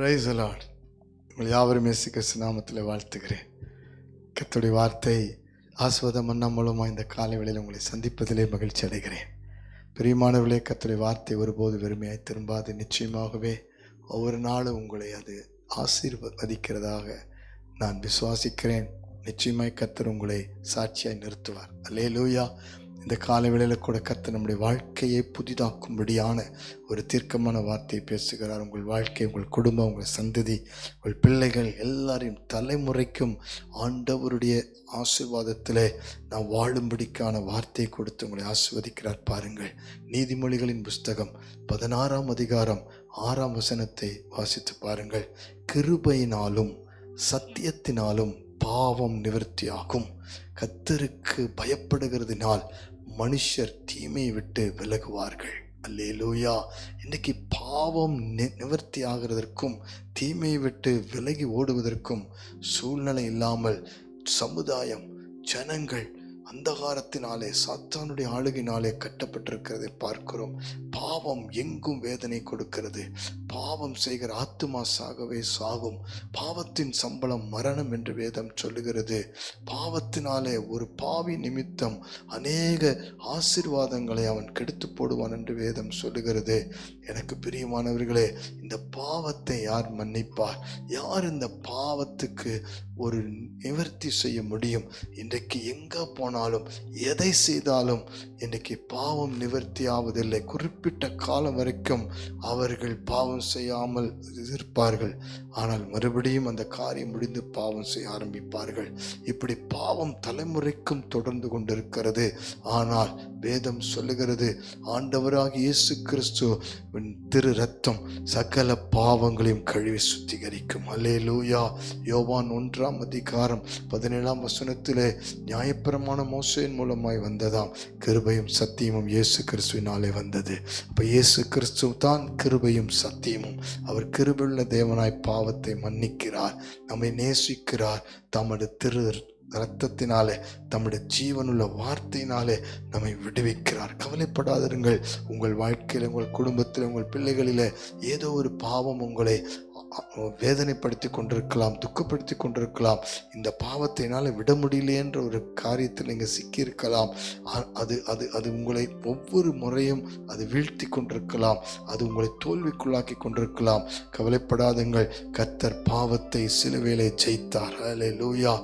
Price allot உங்கள் யாவரும் இயேசு கிறிஸ்து நாமத்தில் வாழ்த்துகிறேன். கத்துடைய வார்த்தை ஆஸ்வத மன்னா மூலமாக இந்த காலை வேளையில் உங்களை சந்திப்பதிலே மகிழ்ச்சி அடைகிறேன். பிரியமானவர்களே கத்துடைய வார்த்தை ஒருபோது வெறுமையாய் திரும்பாது. நிச்சயமாகவே ஒவ்வொரு நாளும் உங்களை அது ஆசீர்வதிக்கிறதாக நான் விசுவாசிக்கிறேன். நிச்சயமாய் கத்தர் உங்களை சாட்சியாய் நிறுத்துவார். அல்லே லூயா இந்த காலை வேளையில் கூட கர்த்தர் நம்முடைய வாழ்க்கையை புதிதாக்கும்படியான ஒரு தீர்க்கமான வார்த்தையை பேசுகிறார். உங்கள் வாழ்க்கை உங்கள் குடும்பம் உங்கள் சந்ததி உங்கள் பிள்ளைகள் எல்லாரையும் தலைமுறைக்கும் ஆண்டவருடைய ஆசிர்வாதத்தில் நான் வாழும்படிக்கான வார்த்தையை கொடுத்து உங்களை ஆசிர்வதிக்கிறார். பாருங்கள் நீதிமொழிகளின் புஸ்தகம் பதினாறாம் அதிகாரம் ஆறாம் வசனத்தை வாசித்து பாருங்கள். கிருபையினாலும் சத்தியத்தினாலும் பாவம் நிவர்த்தியாகும். கத்தருக்கு பயப்படுகிறதுனால் மனுஷர் தீமையை விட்டு விலகுவார்கள். அல்லேலூயா. இன்னைக்கு பாவம் நி நிவர்த்தி ஆகிறதற்கும் தீமையை விட்டு விலகி ஓடுவதற்கும் சூழ்நிலை இல்லாமல் சமுதாயம் ஜனங்கள் அந்தகாரத்தினாலே சாத்தானுடைய ஆளுகினாலே கட்டப்பட்டிருக்கிறதை பார்க்கிறோம். பாவம் எங்கும் வேதனை கொடுக்கிறது. பாவம் செய்கிற ஆத்துமா சாகவே சாகும். பாவத்தின் சம்பளம் மரணம் என்று வேதம் சொல்லுகிறது. பாவத்தினாலே ஒரு பாவி நிமித்தம் அநேக ஆசிர்வாதங்களை அவன் கெடுத்து போடுவான் என்று வேதம் சொல்லுகிறது. எனக்கு பிரியமானவர்களே இந்த பாவத்தை யார் மன்னிப்பார்? யார் இந்த பாவத்துக்கு ஒரு நிவர்த்தி செய்ய முடியும்? இன்றைக்கு எங்கே போனால் ஆனாலும் எதை செய்தாலும் இன்றைக்கு பாவம் நிவர்த்தி ஆவதில்லை குறிப்பிட்ட காலம் வரைக்கும் அவர்கள் பாவம் செய்யாமல் இருப்பார்கள். ஆனால் மறுபடியும் அந்த காரியம் முடிந்து பாவம் செய்ய ஆரம்பிப்பார்கள். இப்படி பாவம் தலைமுறைக்கும் தொடர்ந்து கொண்டிருக்கிறது. ஆனால் வேதம் சொல்லுகிறது ஆண்டவராக இயேசு கிறிஸ்து திரு ரத்தம் சகல பாவங்களையும் கழுவி சுத்திகரிக்கும். அல்லே லூயா யோவான் ஒன்றாம் அதிகாரம் பதினேழாம் வசனத்திலே நியாயப்பிரமாணம் மோசையின் மூலமாய் வந்ததாம். கிருபையும் சத்தியமும் இயேசு கிறிஸ்துவினாலே வந்தது. அப்போ இயேசு கிறிஸ்து தான் கிருபையும் சத்தியமும். அவர் கிருபுள்ள தேவனாய் பாவத்தை மன்னிக்கிறார். நம்மை நேசிக்கிறார். தமது திரு இரத்தத்தினாலே தம்முடைய ஜீவனுள்ள வார்த்தையினாலே நம்மை விடுவிக்கிறார். கவலைப்படாதிருங்கள். உங்கள் வாழ்க்கையில் உங்கள் குடும்பத்தில் உங்கள் பிள்ளைகளில் ஏதோ ஒரு பாவம் உங்களை வேதனைப்படுத்தி கொண்டிருக்கலாம் துக்கப்படுத்தி கொண்டிருக்கலாம். இந்த பாவத்தை என்னால் விட முடியலையேன்ற ஒரு காரியத்தில் நீங்கள் சிக்கியிருக்கலாம். அது அது அது உங்களை ஒவ்வொரு முறையும் அது வீழ்த்தி கொண்டிருக்கலாம். அது உங்களை தோல்விக்குள்ளாக்கி கொண்டிருக்கலாம். கவலைப்படாதுங்கள் கத்தர் பாவத்தை சிலுவையிலே ஜெயித்தார். அலே லூயா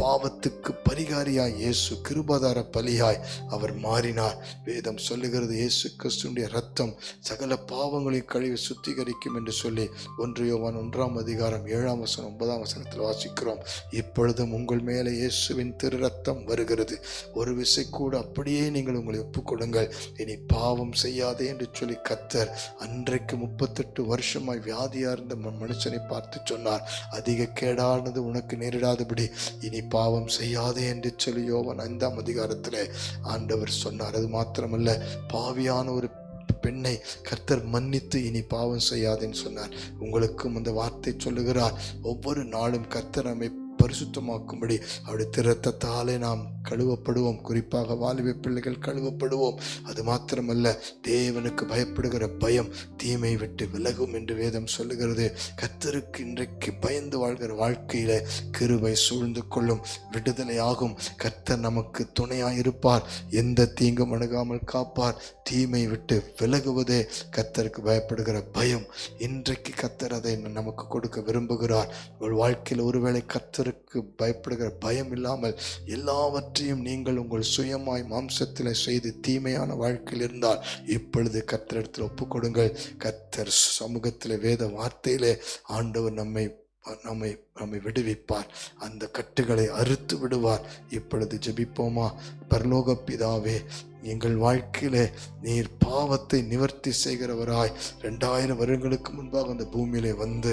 பாவத்துக்கு பரிகாரியாய் இயேசு கிருபாதார பலியாய் அவர் மாறினார். வேதம் சொல்லுகிறது இயேசு கிறிஸ்துடைய ரத்தம் சகல பாவங்களை கழிவு சுத்திகரிக்கும் என்று சொல்லி ஒன்று யோவான் ஒன்றாம் அதிகாரம் ஏழாம் வசனம் ஒன்பதாம் வசனத்தில் வாசிக்கிறோம். இப்பொழுதும் உங்கள் மேலே இயேசுவின் திரு ரத்தம் வருகிறது. ஒரு விசை கூட அப்படியே நீங்கள் உங்களை ஒப்புக்கொடுங்கள். இனி பாவம் செய்யாதே என்று சொல்லி கத்தர் அன்றைக்கு முப்பத்தெட்டு வருஷமாய் வியாதியா இருந்த மனுஷனை பார்த்து சொன்னார். அதிக கேடானது உனக்கு நேரிடாதபடி இனி பாவம் செய்யாதே என்று சொல்லி யோவன் ஐந்தாம் அதிகாரத்தில் ஆண்டவர் சொன்னார். அது மாத்திரமல்ல பாவியான ஒரு பெண்ணை கர்த்தர் மன்னித்து இனி பாவம் செய்யாதேன்னு சொன்னார். உங்களுக்கும் அந்த வார்த்தை சொல்லுகிறார். ஒவ்வொரு நாளும் கர்த்தர் நம்மை பரிசுத்தமாக்கும்படி அவருடைய திரத்தத்தாலே நாம் கழுவப்படுவோம். குறிப்பாக வாலிப பிள்ளைகள் கழுவப்படுவோம். அது மாத்திரமல்ல தேவனுக்கு பயப்படுகிற பயம் தீமை விட்டு விலகும் என்று வேதம் சொல்லுகிறது. கத்தருக்கு இன்றைக்கு பயந்து வாழ்கிற வாழ்க்கையில கிருபை சூழ்ந்து கொள்ளும் விடுதலை ஆகும் கர்த்தர் நமக்கு துணையாக இருப்பார் எந்த தீங்கும் அணுகாமல் காப்பார். தீமை விட்டு விலகுவதே கத்தருக்கு பயப்படுகிற பயம். இன்றைக்கு கத்தர் அதை நமக்கு கொடுக்க விரும்புகிறார். உங்கள் வாழ்க்கையில் ஒருவேளை கத்தர் கர்த்தருக்கு பயப்படுகிற பயம் இல்லாமல் எல்லாவற்றையும் நீங்கள் உங்கள் சுயமாய் மாம்சத்தில் செய்து தீமையான வாழ்க்கையில் இருந்தால் இப்பொழுது கர்த்தரிடத்தில் ஒப்புக்கொடுங்கள். கர்த்தர் சமூகத்தில் வேத வார்த்தையிலே ஆண்டவர் நம்மை நம்மை நம்மை விடுவிப்பார். அந்த கட்டுகளை அறுத்து விடுவார். இப்பொழுது ஜெபிப்போமா? பரலோக பிதாவே எங்கள் வாழ்க்கையிலே நீர் பாவத்தை நிவர்த்தி செய்கிறவராய் ரெண்டாயிரம் வருடங்களுக்கு முன்பாக அந்த பூமியிலே வந்து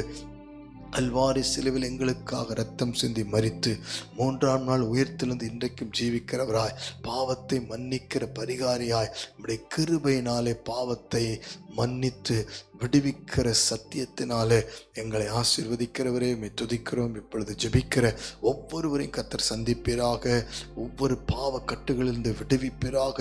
அல்வாரி சிலுவில் எங்களுக்காக ரத்தம் சிந்தி மறித்து மூன்றாம் நாள் உயிர்த்தெழுந்து இன்றைக்கும் ஜீவிக்கிறவராய் பாவத்தை மன்னிக்கிற பரிகாரியாய் நம்முடைய கிருபையினாலே பாவத்தை மன்னித்து விடுவிக்கிற சத்தியத்தினாலே எங்களை ஆசீர்வதிக்கிறவரே மே துதிக்கிறோம் இப்பொழுது ஜெபிக்கிற ஒவ்வொருவரையும் கத்தர் சந்திப்பீராக ஒவ்வொரு பாவ கட்டுகளிலிருந்து விடுவிப்பீராக.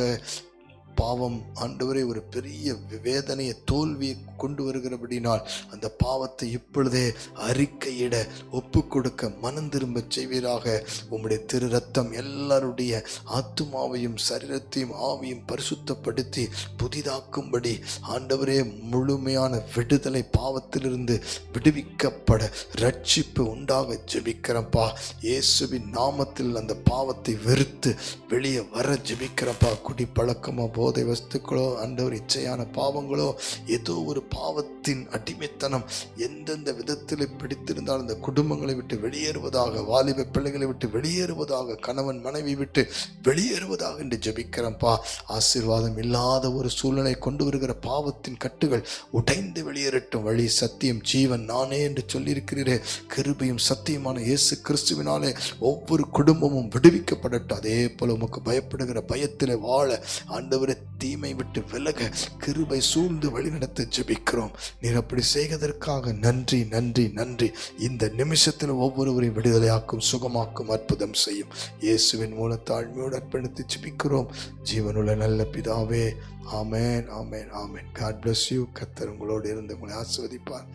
பாவம் ஆண்டவரே ஒரு பெரிய வேதனையை தோல்வியை கொண்டு வருகிறபடினால் அந்த பாவத்தை இப்பொழுதே அறிக்கையிட ஒப்பு கொடுக்க மனம் திரும்ப செய்வீராக. உம்முடைய திரு ரத்தம் எல்லாருடைய ஆத்துமாவையும் சரீரத்தையும் ஆவியும் பரிசுத்தப்படுத்தி புதிதாக்கும்படி ஆண்டவரே முழுமையான விடுதலை பாவத்திலிருந்து விடுவிக்கப்பட ரட்சிப்பு உண்டாக ஜெபிக்கிறப்பா. இயேசுவின் நாமத்தில் அந்த பாவத்தை வெறுத்து வெளியே வர ஜெபிக்கிறப்பா. குடி பழக்கமோ போதை வஸ்துக்களோ ஆண்டவர் இச்சையான பாவங்களோ ஏதோ ஒரு பாவத்தின் அடிமைத்தனம் எந்தெந்த விதத்தில் பிடித்திருந்தால் அந்த குடும்பங்களை விட்டு வெளியேறுவதாக வாலிப பிள்ளைகளை விட்டு வெளியேறுவதாக கணவன் மனைவி விட்டு வெளியேறுவதாக என்று ஜெபிக்கிறப்பா ஆசீர்வாதம் இல்லாத ஒரு சூழ்நிலை கொண்டு வருகிற பாவத்தின் கட்டுகள் உடைந்து வெளியேறட்டும். வழி சத்தியம் ஜீவன் நானே என்று சொல்லியிருக்கிறீரே. கிருபையும் சத்தியமான இயேசு கிறிஸ்துவினாலே ஒவ்வொரு குடும்பமும் விடுவிக்கப்படட்டும். அதே போல உமக்கு பயப்படுகிற பயத்தில் வாழ ஆண்டவர் தீமை விட்டு விலக கிருபை சூழ்ந்து வழிநடத்த ஜெபிக்கிறோம். நீர் அப்படி செய்வதற்காக நன்றி நன்றி நன்றி. இந்த நிமிஷத்தில் ஒவ்வொருவரையும் விடுதலையாக்கும் சுகமாக்கும் அற்புதம் செய்யும் இயேசுவின் மூல தாழ்மையோடு அர்ப்பணித்து ஜெபிக்கிறோம். ஜீவனுள்ள நல்ல பிதாவே ஆமேன் ஆமேன் ஆமேன். காட் பிளஸ் யூ கத்தர் உங்களோடு இருந்து உங்களை ஆஸ்வதிப்பார்